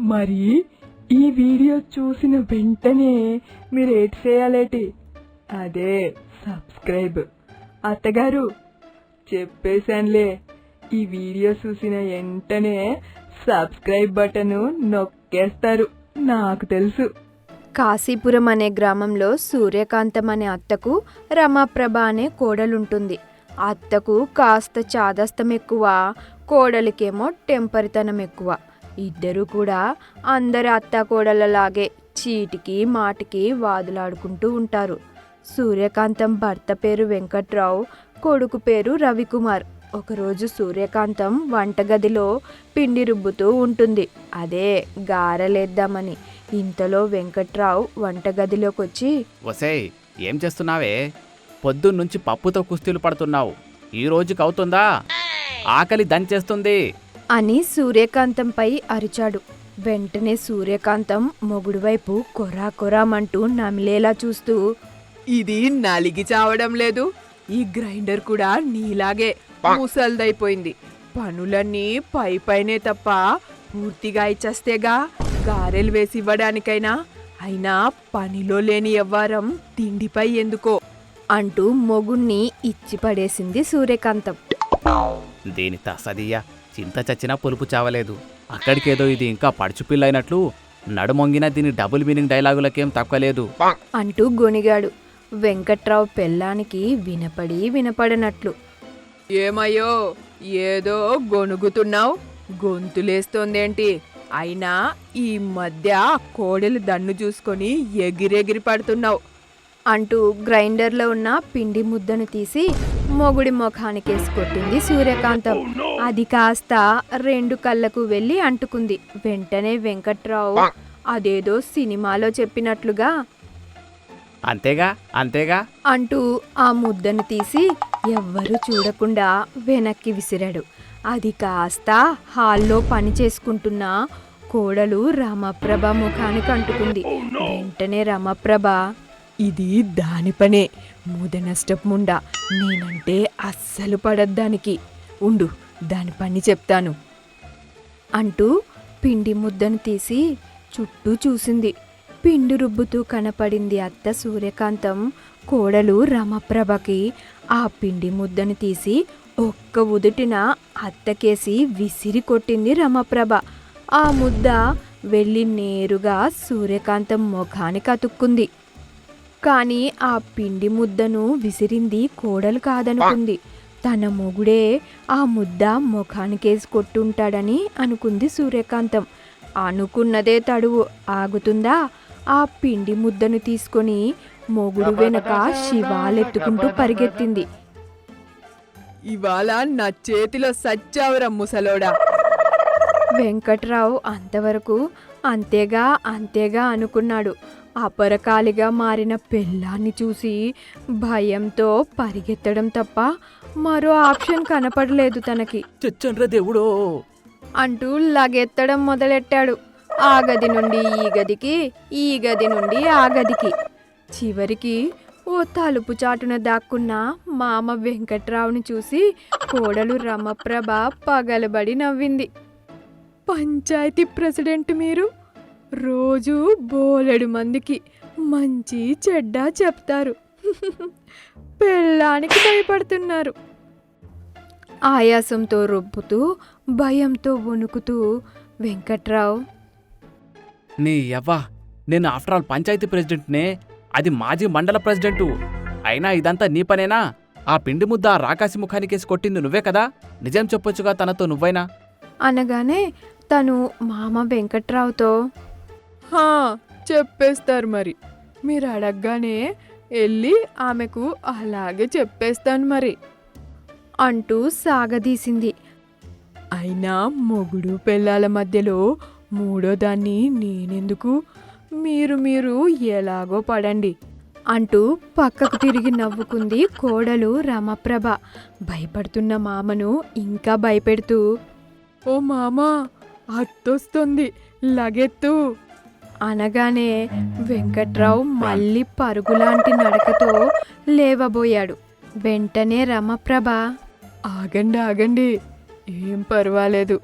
మరి ఈ వీడియో చూసిన వెంటనే మీరు ఏటి చేయాలేటి? అదే సబ్స్క్రైబ్. అత్తగారు చెప్పేశానులే. ఈ వీడియో చూసిన వెంటనే సబ్స్క్రైబ్ బటన్ నొక్కేస్తారు. నాకు తెలుసు. కాశీపురం అనే గ్రామంలో సూర్యకాంతం అనే అత్తకు రమాప్రభ అనే కోడలుంటుంది. అత్తకు కాస్త చాదస్తం ఎక్కువ కోడలికేమో టెంపరితనం ఎక్కువ. ఇద్దరు కూడా అందరి అత్త చీటికి మాటికి వాదులాడుకుంటూ ఉంటారు. సూర్యకాంతం భర్త పేరు వెంకట్రావు కొడుకు పేరు రవికుమార్. ఒకరోజు సూర్యకాంతం వంటగదిలో పిండి రుబ్బుతూ ఉంటుంది. అదే గారెలేద్దామని. ఇంతలో వెంకట్రావు వంటగదిలోకి వచ్చి వసే ఏం చేస్తున్నావే? పొద్దున్నుంచి పప్పుతో కుస్తీలు పడుతున్నావు. ఈ రోజుకి అవుతుందా ఆకలి దంచేస్తుంది. అని సూర్యకాంతంపై అరిచాడు. వెంటనే సూర్యకాంతం మొగుడు వైపు కొరా కొరామంటూ నమిలేలా చూస్తూ ఇది నలిగి చావడం లేదు. ఈ గ్రైండర్ కూడా నీలాగే ముసల్దైపోయింది. పనులన్నీ పై పైనే తప్ప పూర్తిగా ఇచ్చేస్తేగా గారెలు వేసి ఇవ్వడానికైనా అయినా పనిలో లేని ఎవ్వారం తిండిపై ఎందుకో అంటూ మొగుణ్ణి ఇచ్చి పడేసింది సూర్యకాంతం. దీని తసదియ్య చింత చచ్చినా పులుపు చావలేదు. అక్కడికేదో ఇది ఇంకా పడుచు పిల్లైనట్లు నడుమొంగిన దీని డబుల్ మీనింగ్ డైలాగులకేం తక్కువలేదు అంటూ గొనిగాడు వెంకట్రావు పెళ్ళానికి వినపడి వినపడనట్లు. ఏమయ్యో ఏదో గొనుగుతున్నావు గొంతులేస్తోందేంటి? అయినా ఈ మధ్య కోడలు దన్ను చూసుకొని ఎగిరెగిరి పడుతున్నావు. అంటూ గ్రైండర్లో ఉన్న పిండి ముద్దను తీసి మొగుడి ముఖానికేసి కొట్టింది సూర్యకాంతం. అది కాస్త రెండు కళ్ళకు వెళ్ళి అంటుకుంది. వెంటనే వెంకట్రావు అదేదో సినిమాలో చెప్పినట్లుగా అంతేగా అంతేగా. అంటూ ఆ ముద్దను తీసి ఎవ్వరూ చూడకుండా వెనక్కి విసిరాడు. అది కాస్త హాల్లో పని చేసుకుంటున్న కోడలు రమప్రభ ముఖానికి అంటుకుంది. వెంటనే రమప్రభ ఇది దాని పనే. మూద నష్టపు ముండా. నేనంటే అస్సలు పడద్దానికి ఉండు దాని పని చెప్తాను. అంటూ పిండి ముద్దను తీసి చుట్టూ చూసింది. పిండి రుబ్బుతూ కనపడింది అత్త సూర్యకాంతం కోడలు రమప్రభకి. ఆ పిండి ముద్దను తీసి ఒక్క ఉదుటిన అత్తకేసి విసిరి కొట్టింది రమప్రభ. ఆ ముద్ద వెళ్ళి నేరుగా సూర్యకాంతం ముఖానికి అతుక్కుంది. కానీ ఆ పిండి ముద్దను విసిరింది కోడలు కాదనుకుంది. తన మొగుడే ఆ ముద్ద ముఖానికేసి కొట్టుంటాడని అనుకుంది సూర్యకాంతం. అనుకున్నదే తడువు ఆగుతుందా? ఆ పిండి ముద్దను తీసుకొని మొగుడు వెనక శివాలెత్తుకుంటూ పరిగెత్తింది. ఇవాళ నా చేతిలో సచ్చావురా ముసలోడా. వెంకట్రావు అంతవరకు అంతేగా అంతేగా అనుకున్నాడు. అపరకాలిగా మారిన పెళ్ళాన్ని చూసి భయంతో పరిగెత్తడం తప్ప మరో ఆప్షన్ కనపడలేదు తనకి. చచ్చండ్ర దేవుడో! అంటూ లగెత్తడం మొదలెట్టాడు. ఆ గది నుండి ఈ గదికి ఈ గది నుండి ఆ గదికి. చివరికి ఓ తలుపు చాటున దాక్కున్న మామ వెంకట్రావుని చూసి కోడలు రమప్రభ పగలబడి నవ్వింది. పంచాయతీ ప్రెసిడెంట్ మీరు? రోజు బోలెడు మందికి మంచి చెడ్డ చెప్తారు. పెళ్ళానికి భయపడుతున్నారు. ఆయాసంతో రొప్పుతూ భయంతో వణుకుతూ వెంకట్రావు. నీ యవ్వా నేను ఆఫ్టర్ ఆల్ పంచాయతీ ప్రెసిడెంట్నే అది మాజీ మండల ప్రెసిడెంటు. అయినా ఇదంతా నీ పనేనా? ఆ పిండి ముద్ద ఆ రాకాసి ముఖానికేసి కొట్టింది నువ్వే కదా? నిజం చెప్పొచ్చుగా తనతో నువ్వైనా? అనగానే తను మామ వెంకట్రావుతో హా చెప్పేస్తారు మరి. మీరు అడగగానే వెళ్ళి ఆమెకు అలాగే చెప్పేస్తాను మరి. అంటూ సాగదీసింది. అయినా మొగుడు పెళ్ళాల మధ్యలో మూడో దాన్ని నేనెందుకు? మీరు మీరు ఎలాగో పడండి. అంటూ పక్కకు తిరిగి నవ్వుకుంది కోడలు రమప్రభ. భయపడుతున్న మామను ఇంకా భయపెడుతూ ఓ మామా అత్తొస్తుంది లగెత్తు. అనగానే వెంకట్రావు మళ్ళీ పరుగులాంటి నడకతో లేవబోయాడు. వెంటనే రమప్రభ ఆగండి ఆగండి. ఏం పర్వాలేదు.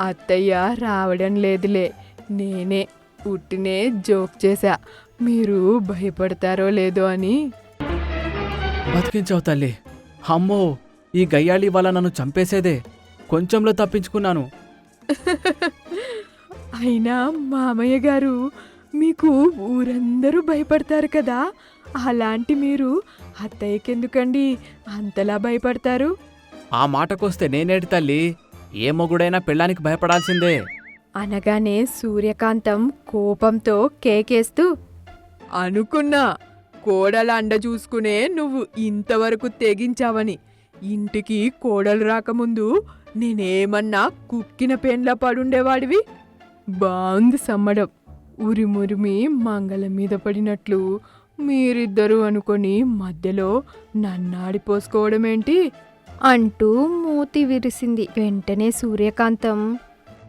అత్తయ్య రావడం లేదులే. నేనే ఉట్టినే జోక్ చేశా. మీరు భయపడతారో లేదో అని. బతికించావు తల్లి. అమ్మో ఈ గయ్యాళి వల్ల నన్ను చంపేసేదే. కొంచెంలో తప్పించుకున్నాను. అయినా మామయ్య గారు మీకు ఊరందరూ భయపడతారు కదా? అలాంటి మీరు అత్తయ్యకెందుకండి అంతలా భయపడతారు? ఆ మాటకొస్తే నేనేటి తల్లి? ఏ మొగుడైనా పెళ్ళానికి భయపడాల్సిందే. అనగానే సూర్యకాంతం కోపంతో కేకేస్తూ అనుకున్నా కోడల అండ చూసుకునే నువ్వు ఇంతవరకు తెగించావని. ఇంటికి కోడలు రాకముందు నేనేమన్నా కుక్కిన పెండ్లా పడుండేవాడివి? బాగుంది సమ్మడం. ఉరిమురిమి మంగళం మీద పడినట్లు మీరిద్దరూ అనుకొని మధ్యలో నన్నాడిపోసుకోవడమేంటి అంటూ మూతి విరిసింది వెంటనే సూర్యకాంతం.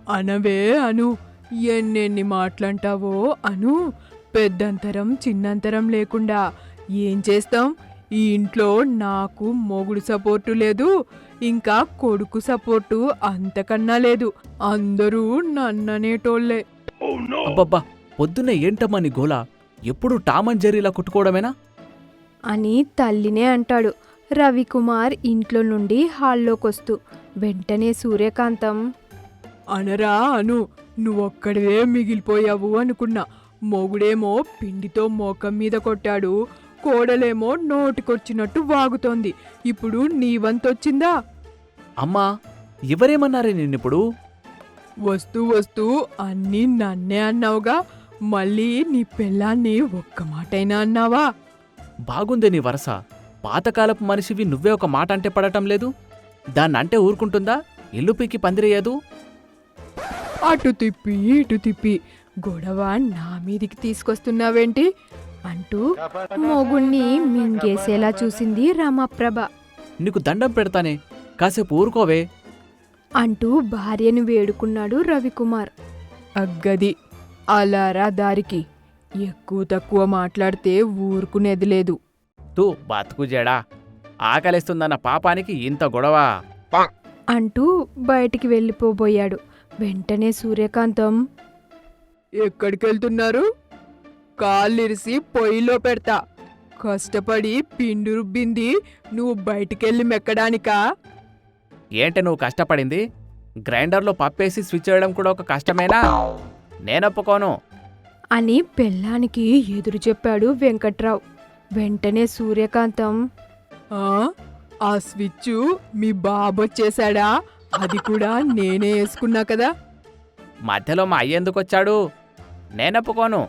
అనవే అను ఎన్నెన్ని మాటలంటావో అను. పెద్దంతరం చిన్నంతరం లేకుండా ఏం చేస్తాం? ఈ ఇంట్లో నాకు మొగుడు సపోర్టు లేదు ఇంకా కొడుకు సపోర్టు అంతకన్నా లేదు. అందరూ నన్ననేటోళ్ళే అబ్బబ్బా పొద్దున్నే ఏంటమ్మా నీ గోల? ఎప్పుడు టామన్ జెర్రీలా కుట్టుకోవడమేనా? అని తల్లినే అంటాడు. రవికుమార్ ఇంట్లో నుండి హాల్లోకొస్తూ వెంటనే సూర్యకాంతం. అనరా అను నువ్వొక్కడివే మిగిలిపోయావు అనుకున్నా. మొగుడేమో పిండితో మోకం మీద కొట్టాడు. కోడలేమో నోటికొచ్చినట్టు వాగుతోంది. ఇప్పుడు నీ వంతొచ్చిందా? అమ్మా ఎవరేమన్నారే నిన్నిప్పుడు? వస్తూ వస్తూ అన్నీ నన్నే అన్నావుగా మళ్ళీ నీ పెళ్ళాన్ని ఒక్క మాటైనా అన్నావా? బాగుంది నీ వరస. పాతకాలపు మనిషివి నువ్వే ఒక మాట అంటే పడటం లేదు. దాన్నంటే ఊరుకుంటుందా? ఇల్లు పీకి పందిరేయదు? అటు తిప్పి ఇటు తిప్పి గొడవ నా మీదికి తీసుకొస్తున్నావేంటి? అంటూ మొగుణ్ణి మింగేసేలా చూసింది రమప్రభ. నీకు దండం పెడతానే కాసేపు ఊరుకోవే. అంటూ భార్యను వేడుకున్నాడు రవికుమార్. అగ్గది అలారా దారికి. ఎక్కువ తక్కువ మాట్లాడితే ఊరుకునేది లేదు. తూ బతుకు జేడా. ఆకలిస్తుందన్న పాపానికి ఇంత గొడవ. అంటూ బయటికి వెళ్ళిపోబోయాడు. వెంటనే సూర్యకాంతం ఎక్కడికెళ్తున్నారు? కాళ్ళిరిసి పొయ్యిలో పెడతా. కష్టపడి పిండి రుబ్బింది నువ్వు బయటికెళ్ళి మెక్కడానికా? ఏంటి నువ్వు కష్టపడింది? గ్రైండర్లో పప్పేసి స్విచ్ చేయడం కూడా ఒక కష్టమేనా? నేనొప్పుకోను. అని పెళ్ళానికి ఎదురు చెప్పాడు వెంకట్రావు. వెంటనే సూర్యకాంతం. ఆ? ఆ స్విచ్ మీ బాబొచ్చేశాడా అది కూడా నేనే వేసుకున్నా కదా. మధ్యలో మా అయ్యేందుకొచ్చాడు నేనొప్పుకోను.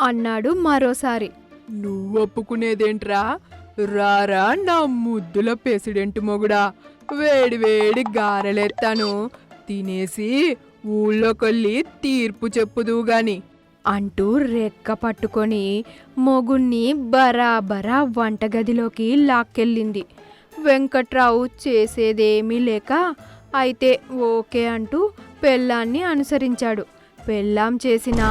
అన్నాడు మరోసారి. నువ్వు ఒప్పుకునేదేంట్రా? రారా నా ముద్దుల ప్రెసిడెంట్ మొగుడా. వేడి వేడి గారెలేత్తాను. తినేసి ఊళ్ళోకెళ్ళి తీర్పు చెప్పుదువు గాని. అంటూ రెక్క పట్టుకొని మొగుణ్ణి బరాబరా వంటగదిలోకి లాక్కెళ్ళింది. వెంకట్రావు చేసేదేమీ లేక అయితే ఓకే అంటూ పెళ్ళాన్ని అనుసరించాడు. పెళ్ళాం చేసిన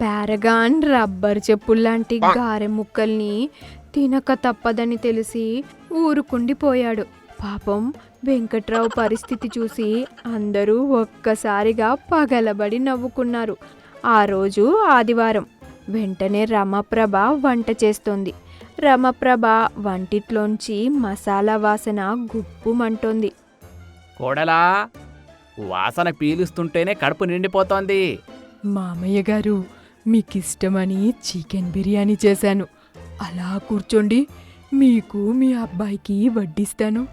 పారగాన్ రబ్బర్ చెప్పుల్లాంటి గారె ముక్కల్ని తినక తప్పదని తెలిసి ఊరుకుండిపోయాడు. పాపం వెంకట్రావు పరిస్థితి చూసి అందరూ ఒక్కసారిగా పగలబడి నవ్వుకున్నారు. ఆ రోజు ఆదివారం వెంటనే రమప్రభ వంట చేస్తోంది. రమప్రభ వంటిట్లోంచి మసాలా వాసన గుప్పుమంటోంది. కోడలా వాసన పీలుస్తుంటేనే కడుపు నిండిపోతోంది. మామయ్య గారు మీకిష్టమని చికెన్ బిర్యానీ చేశాను. అలా కూర్చోండి మీకు మీ అబ్బాయికి వడ్డిస్తాను.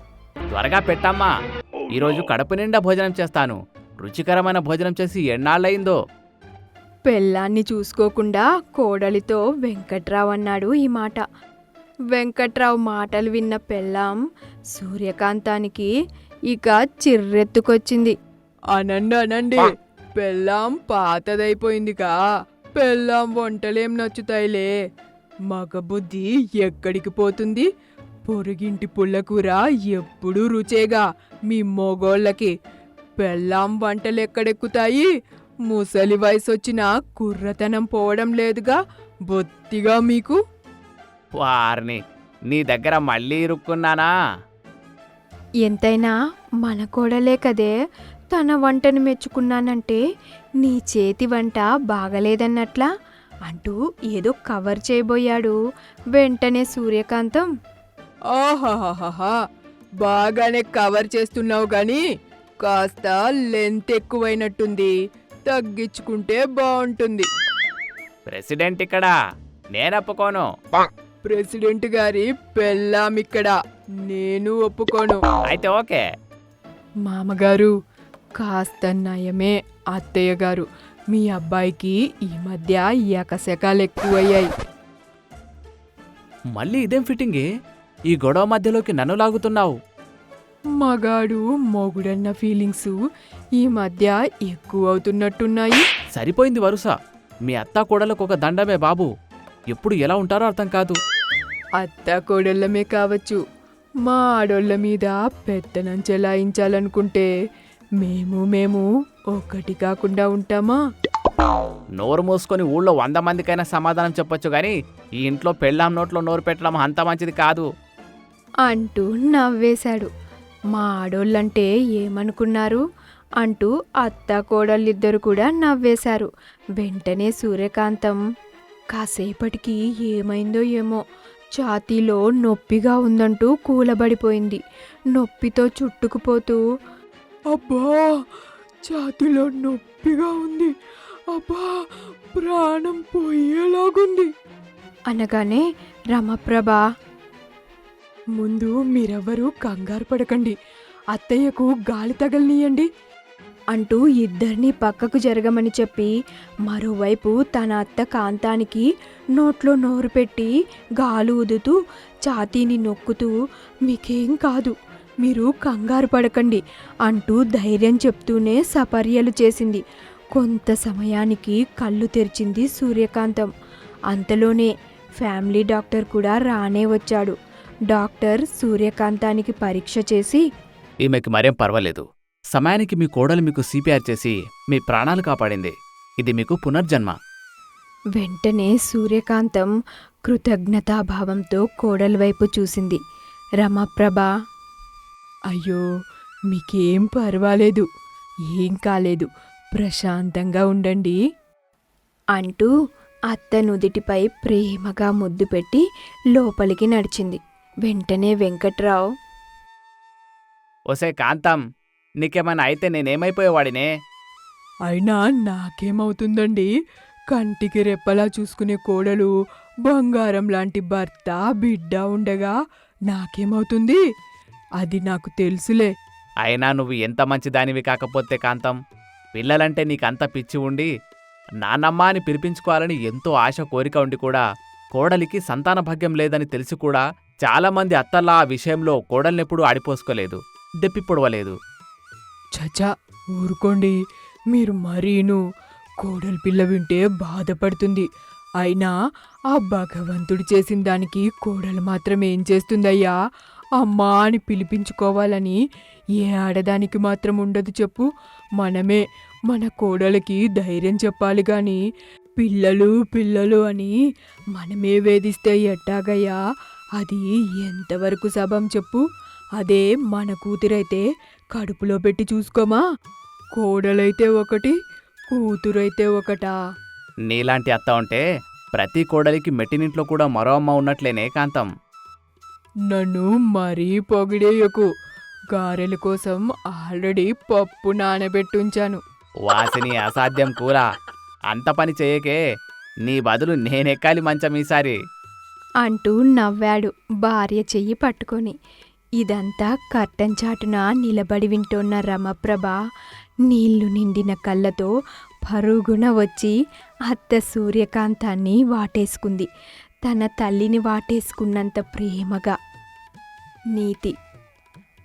త్వరగా పెట్టమ్మా. ఈరోజు కడుపు నిండా భోజనం చేస్తాను. రుచికరమైన భోజనం చేసి ఎన్నాళ్ళయిందో. పెళ్ళాన్ని చూసుకోకుండా కోడలితో వెంకట్రావు అన్నాడు ఈ మాట. వెంకట్రావు మాటలు విన్న పెళ్ళాం సూర్యకాంతానికి ఇక చిర్రెత్తుకొచ్చింది. అనండి అనండి పెళ్ళాం పాతదైపోయిందిగా. పెళ్ళాం వంటలేం నచ్చుతాయిలే. మగ బుద్ధి ఎక్కడికి పోతుంది? పొరుగింటి పుల్లకూర ఎప్పుడూ రుచేగా మీ మొగోళ్ళకి. పెళ్ళాం వంటలు ఎక్కడెక్కుతాయి ముసలి వయసు వచ్చిన కుర్రతనం పోవడం లేదుగా బొత్తిగా మీకు? వారిని నీ దగ్గర మళ్ళీ ఇరుక్కున్నానా? ఎంతైనా మన కోడలే కదే తన వంటను మెచ్చుకున్నానంటే నీ చేతి వంట బాగలేదన్నట్లా అంటూ ఏదో కవర్ చేయబోయాడు వెంటనే సూర్యకాంతం. ఆహాహాహా బాగానే కవర్ చేస్తున్నావు గాని కాస్త లెంత్ ఎక్కువైనట్టుంది తగ్గించుకుంటే బాగుంటుంది. ప్రెసిడెంట్ ఇక్కడ నేనొప్పుకోను ప్రెసిడెంట్ గారి పెళ్ళాం ఇక్కడ నేను ఒప్పుకోను. అయితే ఓకే. మామగారు కాస్త నయమే అత్తయ్య గారు. మీ అబ్బాయికి ఈ మధ్య ఎకశకాలు ఎక్కువయ్యాయి. మళ్ళీ ఇదేం ఫిట్టింగే? ఈ గొడవ మధ్యలోకి నన్ను లాగుతున్నావు. మగాడు మొగుడన్న ఫీలింగ్స్ ఈ మధ్య ఎక్కువ అవుతున్నట్టున్నాయి. సరిపోయింది వరుస. మీ అత్తా కోడలకు ఒక దండమే బాబు. ఎప్పుడు ఎలా ఉంటారో అర్థం కాదు. అత్త కోడళ్ళమే కావచ్చు. మా ఆడోళ్ళ మీద పెత్తనం చెలాయించాలనుకుంటే మేము మేము ఒక్కటి కాకుండా ఉంటామా? నోరు మూసుకొని ఊళ్ళో వంద మందికైనా సమాధానం చెప్పొచ్చు గాని ఈ ఇంట్లో పెళ్ళాం నోట్లో నోరు పెట్టడం అంత మంచిది కాదు. అంటూ నవ్వేశాడు. మా ఆడోళ్ళంటే ఏమనుకున్నారు? అంటూ అత్త కోడళ్ళిద్దరు కూడా నవ్వేశారు. వెంటనే సూర్యకాంతం కాసేపటికి ఏమైందో ఏమో ఛాతీలో నొప్పిగా ఉందంటూ కూలబడిపోయింది. నొప్పితో చుట్టుకుపోతూ అబ్బా ఛాతిలో నొప్పిగా ఉంది. అబ్బా ప్రాణం పోయేలాగుంది. అనగానే రమప్రభ ముందు మీరెవ్వరూ కంగారు పడకండి. అత్తయ్యకు గాలి తగలనీయండి అంటూ ఇద్దరిని పక్కకు జరగమని చెప్పి మరోవైపు తన అత్త కాంతానికి నోట్లో నోరు పెట్టి గాలు ఊదుతూ ఛాతీని నొక్కుతూ మీకేం కాదు. మీరు కంగారు పడకండి అంటూ ధైర్యం చెప్తూనే సపర్యలు చేసింది. కొంత సమయానికి కళ్ళు తెరిచింది సూర్యకాంతం. అంతలోనే ఫ్యామిలీ డాక్టర్ కూడా రానే వచ్చాడు. డాక్టర్ సూర్యకాంతానికి పరీక్ష చేసి ఈమెకి మరేం పర్వాలేదు. సమయానికి మీ కోడలు మీకు సిపిఆర్ చేసి మీ ప్రాణాలు కాపాడింది. ఇది మీకు పునర్జన్మ. వెంటనే సూర్యకాంతం కృతజ్ఞతాభావంతో కోడల వైపు చూసింది. రమప్రభ అయ్యో మీకేం పర్వాలేదు. ఏం కాలేదు. ప్రశాంతంగా ఉండండి. అంటూ అత్త నుదిటిపై ప్రేమగా ముద్దు పెట్టి లోపలికి నడిచింది. వెంటనే వెంకట్రావు. ఒసే కాంతం నీకేమైనా అయితే నేనేమైపోయేవాడినే? అయినా నాకేమవుతుందండి? కంటికి రెప్పలా చూసుకునే కోడలు బంగారం లాంటి భర్త బిడ్డ ఉండగా నాకేమవుతుంది? అది నాకు తెలుసులే. అయినా నువ్వు ఎంత మంచిదానివి కాకపోతే కాంతం పిల్లలంటే నీకంత పిచ్చి ఉండి నానమ్మ అని పిలిపించుకోవాలని ఎంతో ఆశ కోరిక ఉండి కూడా కోడలికి సంతాన భాగ్యం లేదని తెలిసి కూడా చాలామంది అత్తల్లా ఆ విషయంలో కోడల్నెప్పుడు ఆడిపోసుకోలేదు దెప్పి పొడవలేదు చచా ఊరుకోండి. మీరు మరీను. కోడలి పిల్ల వింటే బాధపడుతుంది. అయినా ఆ భగవంతుడు చేసిన దానికి కోడలు మాత్రం ఏం చేస్తుందయ్యా? అమ్మా అని పిలిపించుకోవాలని ఏ ఆడదానికి మాత్రం ఉండదు చెప్పు. మనమే మన కోడలికి ధైర్యం చెప్పాలి కానీ పిల్లలు పిల్లలు అని మనమే వేధిస్తే ఎట్టాగయ్యా? అది ఎంతవరకు సభం చెప్పు. అదే మన కూతురైతే కడుపులో పెట్టి చూసుకోమా? కోడలైతే ఒకటి కూతురైతే ఒకటా? నీలాంటి అత్త ఉంటే ప్రతి కోడలికి మెట్టినింట్లో కూడా మరో అమ్మ ఉన్నట్లేనే కాంతం. నన్ను మరీ పొగిడేయకు. గారెల కోసం ఆల్రెడీ పప్పు నానబెట్టుంచాను. వాసిని అసాధ్యం కూరా. అంత పని చేయకే నీ బదులు నేనెక్కాలి మంచం ఈసారి. అంటూ నవ్వాడు భార్య చెయ్యి పట్టుకొని. ఇదంతా కర్టన్ చాటున నిలబడి వింటోన్న రమప్రభ నీళ్ళు నిండిన కళ్ళతో పరుగున వచ్చి అత్త సూర్యకాంతాన్ని వాటేసుకుంది. తన తల్లిని వాటేసుకున్నంత ప్రేమగా. నీతి.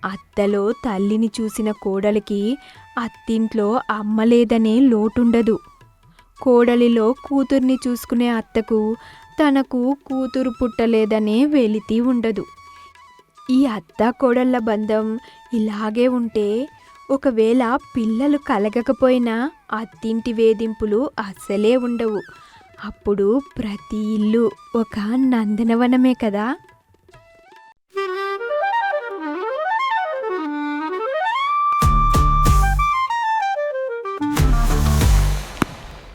అత్తలో తల్లిని చూసిన కోడలికి అత్తింట్లో అమ్మలేదనే లోటుండదు. కోడలిలో కూతుర్ని చూసుకునే అత్తకు తనకు కూతురు పుట్టలేదనే వెలితి ఉండదు. ఈ అత్త కోడళ్ళ బంధం ఇలాగే ఉంటే ఒకవేళ పిల్లలు కలగకపోయినా అత్తింటి వేధింపులు అస్సలే ఉండవు. అప్పుడు ప్రతి ఇల్లు ఒక నందనవనమే కదా?